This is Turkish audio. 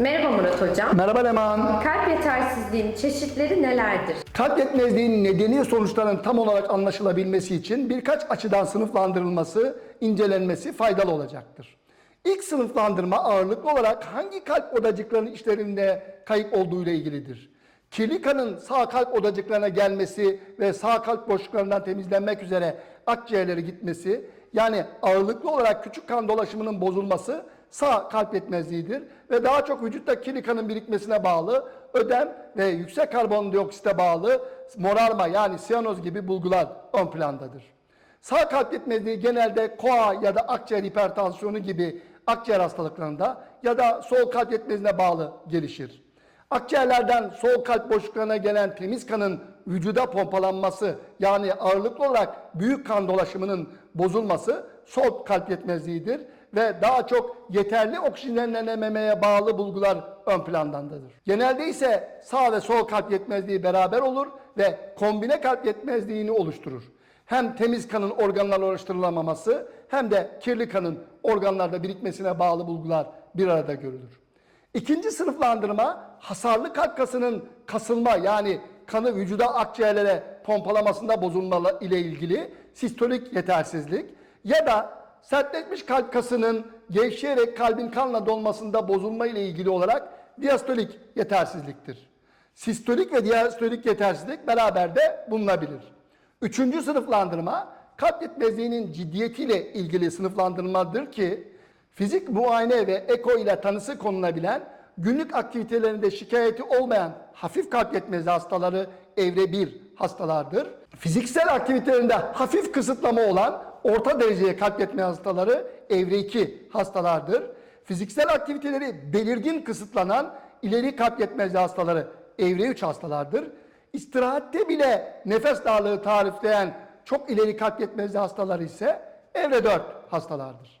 Merhaba Murat Hocam. Merhaba Leman. Kalp yetersizliğinin çeşitleri nelerdir? Kalp yetmezliğinin nedeni sonuçların tam olarak anlaşılabilmesi için birkaç açıdan sınıflandırılması, incelenmesi faydalı olacaktır. İlk sınıflandırma ağırlıklı olarak hangi kalp odacıklarının işlerinde kayıp olduğu ile ilgilidir. Kirli kanın sağ kalp odacıklarına gelmesi ve sağ kalp boşluklarından temizlenmek üzere akciğerlere gitmesi, yani ağırlıklı olarak küçük kan dolaşımının bozulması sağ kalp yetmezliğidir ve daha çok vücutta kirli kanın birikmesine bağlı ödem ve yüksek karbondioksite bağlı morarma yani siyanoz gibi bulgular ön plandadır. Sağ kalp yetmezliği genelde koa ya da akciğer hipertansiyonu gibi akciğer hastalıklarında ya da sol kalp yetmezliğine bağlı gelişir. Akciğerlerden sol kalp boşluklarına gelen temiz kanın vücuda pompalanması yani ağırlıklı olarak büyük kan dolaşımının bozulması sol kalp yetmezliğidir ve daha çok yeterli oksijenlenememeye bağlı bulgular ön plandandadır. Genelde ise sağ ve sol kalp yetmezliği beraber olur ve kombine kalp yetmezliğini oluşturur. Hem temiz kanın organlarla ulaştırılamaması hem de kirli kanın organlarda birikmesine bağlı bulgular bir arada görülür. İkinci sınıflandırma hasarlı kalp kasının kasılma yani kanı vücuda akciğerlere pompalamasında bozulma ile ilgili sistolik yetersizlik ya da sertleşmiş kalp kasının gevşeyerek kalbin kanla dolmasında bozulma ile ilgili olarak diastolik yetersizliktir. Sistolik ve diastolik yetersizlik beraber de bulunabilir. Üçüncü sınıflandırma kalp yetmezliğinin ciddiyetiyle ilgili sınıflandırmadır ki fizik muayene ve eko ile tanısı konulabilen günlük aktivitelerinde şikayeti olmayan hafif kalp yetmezliği hastaları evre 1 hastalardır. Fiziksel aktivitelerinde hafif kısıtlama olan orta dereceye kalp yetmezliği hastaları evre 2 hastalardır. Fiziksel aktiviteleri belirgin kısıtlanan ileri kalp yetmezliği hastaları evre 3 hastalardır. İstirahatte bile nefes darlığı tarifleyen çok ileri kalp yetmezliği hastaları ise evre 4 hastalardır.